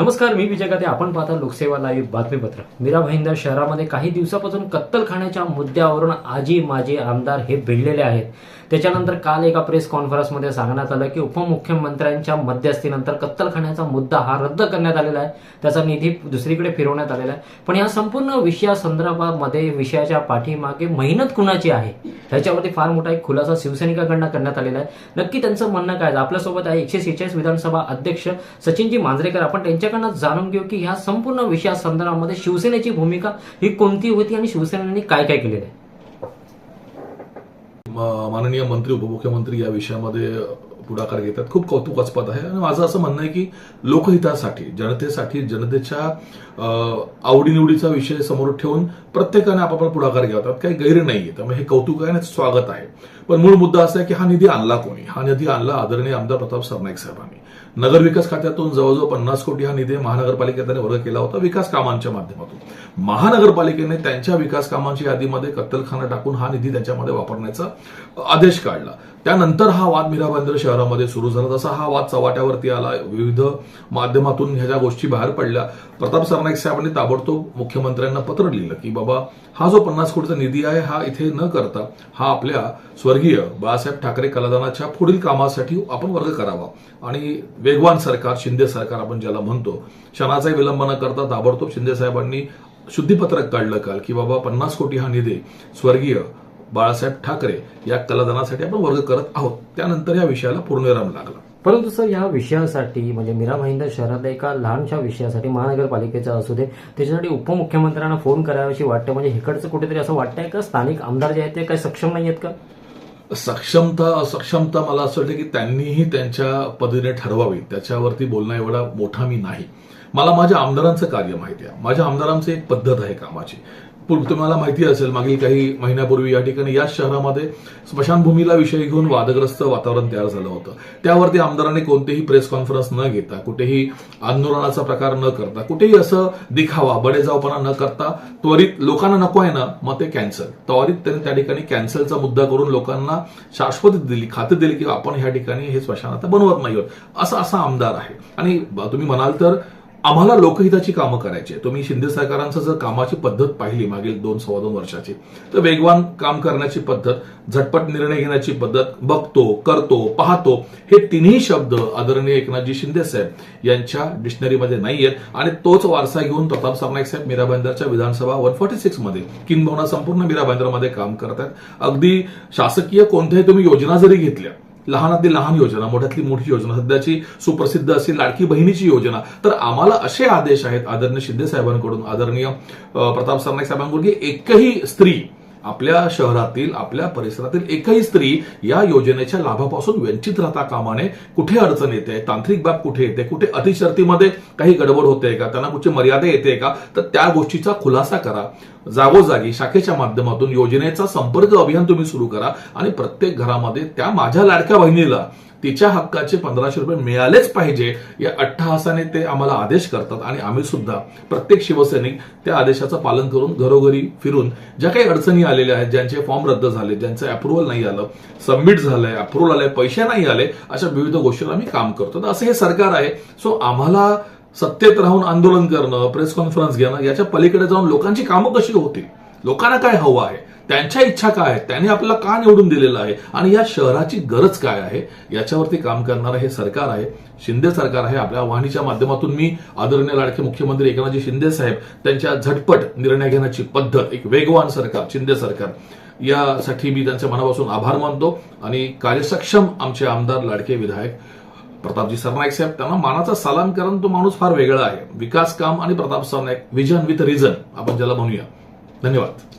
नमस्कार मी विजय गाते. आपण पाहता लोकसेवा लाईव्ह बातमीपत्र. मीरा भाईंदर शहरामध्ये काही दिवसापासून कत्तलखान्याच्या मुद्द्यावरून आजी माजी आमदार हे भिडलेले आहेत. त्याच्यानंतर काल एका प्रेस कॉन्फरन्समध्ये सांगण्यात आलं की उपमुख्यमंत्र्यांच्या मध्यस्थीनंतर कत्तलखान्याचा मुद्दा हा रद्द करण्यात आलेला आहे. त्याचा निधी दुसरीकडे फिरवण्यात आलेला आहे. पण या संपूर्ण विषयासंदर्भामध्ये विषयाच्या पाठीमागे मेहनत कुणाची आहे? ह्याच्यावरती फार मोठा एक खुलासा शिवसैनिकाकडनं करण्यात आलेला आहे. नक्की त्यांचं म्हणणं काय? आपल्यासोबत आहे एकशे सेहेचाळीस विधानसभा अध्यक्ष सचिनजी मांजरेकर. आपण त्यांच्या त्यांच्याकडनं जाणून घेऊ की ह्या संपूर्ण विषयासंदर्भामध्ये शिवसेनेची भूमिका ही कोणती होती आणि शिवसेनेने काय काय केलेलं आहे? माननीय मंत्री उपमुख्यमंत्री या विषयामध्ये पुढाकार घेतात. खूप कौतुकास्पद आहे. आणि माझं असं म्हणणं आहे की लोकहितासाठी जनतेसाठी जनतेच्या आवडीनिवडीचा विषय समोर ठेवून प्रत्येकाने आपापला पुढाकार घेतात काही गैर नाहीये. त्यामुळे हे कौतुक आहे आणि स्वागत आहे. पण मूळ मुद्दा असा आहे की हा निधी आणला कोणी? हा निधी आणला आदरणीय आमदार प्रताप सरनाईक साहेबांनी. नगरविकास खात्यातून जवळजवळ पन्नास कोटी हा निधी महानगरपालिकेने वर्ग केला होता विकास कामांच्या माध्यमातून. महानगरपालिकेने त्यांच्या विकास कामांच्या यादीमध्ये कत्तलखाना टाकून हा निधी त्यांच्यामध्ये वापरण्याचा आदेश काढला. त्यानंतर हा वाद मीरा शहरामध्ये सुरू झाला. तसा हा वाद चव्हाट्यावरती आला. विविध माध्यमातून ह्या ज्या गोष्टी बाहेर पडल्या प्रताप सरनाईक साहेबांनी ताबडतोब मुख्यमंत्र्यांना पत्र लिहिलं की बाबा हा जो पन्नास कोटीचा निधी आहे हा इथे न करता हा आपल्या स्वर्गीय बाळासाहेब ठाकरे कलादानाच्या पुढील कामासाठी आपण वर्ग करावा. आणि वेगवान सरकार शिंदे सरकार आपण ज्याला म्हणतो क्षणाचाही विलंब न करता ताबडतोब शिंदे साहेबांनी शुद्धीपत्रक काढलं काल की बाबा पन्नास कोटी हा निधी स्वर्गीय बाळासाहेब ठाकरे या कलादानासाठी आपण वर्ग करत आहोत. त्यानंतर या विषयाला पूर्णविराम लागला. परंतु सर या विषयासाठी म्हणजे मीरा भाईंदर शहरातल्या एका लहानशा विषयासाठी महानगरपालिकेचा असू दे त्याच्यासाठी उपमुख्यमंत्र्यांना फोन कराव्याशी वाटतं म्हणजे इकडचं कुठेतरी असं वाटतंय का? स्थानिक आमदार जे आहेत ते काही सक्षम नाही आहेत का? सक्षमता असक्षमता मला असं वाटतं की त्यांनीही त्यांच्या पदीने ठरवावी. त्याच्यावरती बोलणं एवढा मोठा मी नाही. मला माझ्या आमदारांचं कार्य माहिती आहे. माझ्या आमदारांची एक पद्धत आहे कामाची. तुम्हाला माहिती असेल मागील काही महिन्यापूर्वी या ठिकाणी याच शहरामध्ये स्मशानभूमीला विषय घेऊन वादग्रस्त वातावरण तयार झालं होतं. त्यावरती आमदारांनी कोणतेही प्रेस कॉन्फरन्स न घेता कुठेही आंदोलनाचा प्रकार न करता कुठेही असं दिखावा बडेजावपणा न करता त्वरित लोकांना नको आहे ना मग ते कॅन्सल त्वरित त्यांनी त्या ठिकाणी कॅन्सलचा मुद्दा करून लोकांना शाश्वत दिली खात्री दिली की आपण ह्या ठिकाणी हे स्मशान आता बनवत नाही आहोत. असा असा आमदार आहे. आणि तुम्ही म्हणाल तर आम्हाला लोकहिताची कामं करायची तुम्ही शिंदे सरकारांचं जर कामाची पद्धत पाहिली मागील दोन सव्वा दोन वर्षाची तर वेगवान काम करण्याची पद्धत झटपट निर्णय घेण्याची पद्धत बघतो करतो पाहतो हे तिन्ही शब्द आदरणीय एकनाथजी शिंदे साहेब यांच्या डिक्शनरीमध्ये नाही आहेत आणि तोच वारसा घेऊन प्रताप सरनाईक साहेब मीरा भाईंदरच्या विधानसभा वन फोर्टी सिक्समध्ये किंबहुना संपूर्ण मीरा भाईंदरमध्ये काम करत आहेत अगदी शासकीय कोणत्याही तुम्ही योजना जरी घेतल्या लहानातली लहान योजना मोठ्यातली मोठी योजना सध्याची सुप्रसिद्ध अशी लाडकी बहिणीची योजना. तर आम्हाला असे आदेश आहेत आदरणीय शिंदे साहेबांकडून आदरणीय प्रताप सरनाईक साहेबांकडून की एकही स्त्री आपल्या शहरातील आपल्या परिसरातील एकही स्त्री या योजनेच्या लाभापासून वंचित राहता कामाने कुठे अडचण येते? तांत्रिक बाब कुठे येते? कुठे अतिशर्तीमध्ये काही गडबड होते का? त्यांना कुठची मर्यादा येते का? तर त्या गोष्टीचा खुलासा करा. जागोजागी शाखेच्या माध्यमातून योजनेचा संपर्क अभियान तुम्ही सुरू करा आणि प्रत्येक घरामध्ये त्या माझ्या लाडक्या बहिणीला तिच्या हक्काचे पंधराशे रुपये मिळालेच पाहिजे या अट्टहासाने ते आम्हाला आदेश करतात आणि आम्ही सुद्धा प्रत्येक शिवसैनिक त्या आदेशाचं पालन करून घरोघरी फिरून ज्या काही अडचणी आलेल्या आहेत ज्यांचे फॉर्म रद्द झाले ज्यांचं अप्रुव्हल नाही आलं सबमिट झालंय अप्रुव्हल आलंय पैसे नाही आले अशा विविध गोष्टीला आम्ही काम करतो. तर असं हे सरकार आहे. सो आम्हाला सत्तेत राहून आंदोलन करणं प्रेस कॉन्फरन्स घेणं याच्या पलीकडे जाऊन लोकांची कामं कशी होतील? लोकांना काय हवं आहे? त्यांच्या इच्छा काय आहेत त्यांनी आपल्याला का निवडून दिलेलं आहे आणि या शहराची गरज काय आहे याच्यावरती काम करणारं हे सरकार आहे शिंदे सरकार आहे. आपल्या वाहिनीच्या माध्यमातून मी आदरणीय लाडके मुख्यमंत्री एकनाथजी शिंदे साहेब त्यांच्या झटपट निर्णय घेण्याची पद्धत एक वेगवान सरकार शिंदे सरकार. यासाठी मी त्यांच्या मनापासून आभार मानतो आणि कार्यसक्षम आमचे आमदार लाडके विधायक प्रतापजी सरनाईक साहेब त्यांना मानाचा सलाम कारण तो माणूस फार वेगळा आहे. विकास काम आणि Pratap Sarnaik vision with reason आपण ज्याला म्हणूया. धन्यवाद.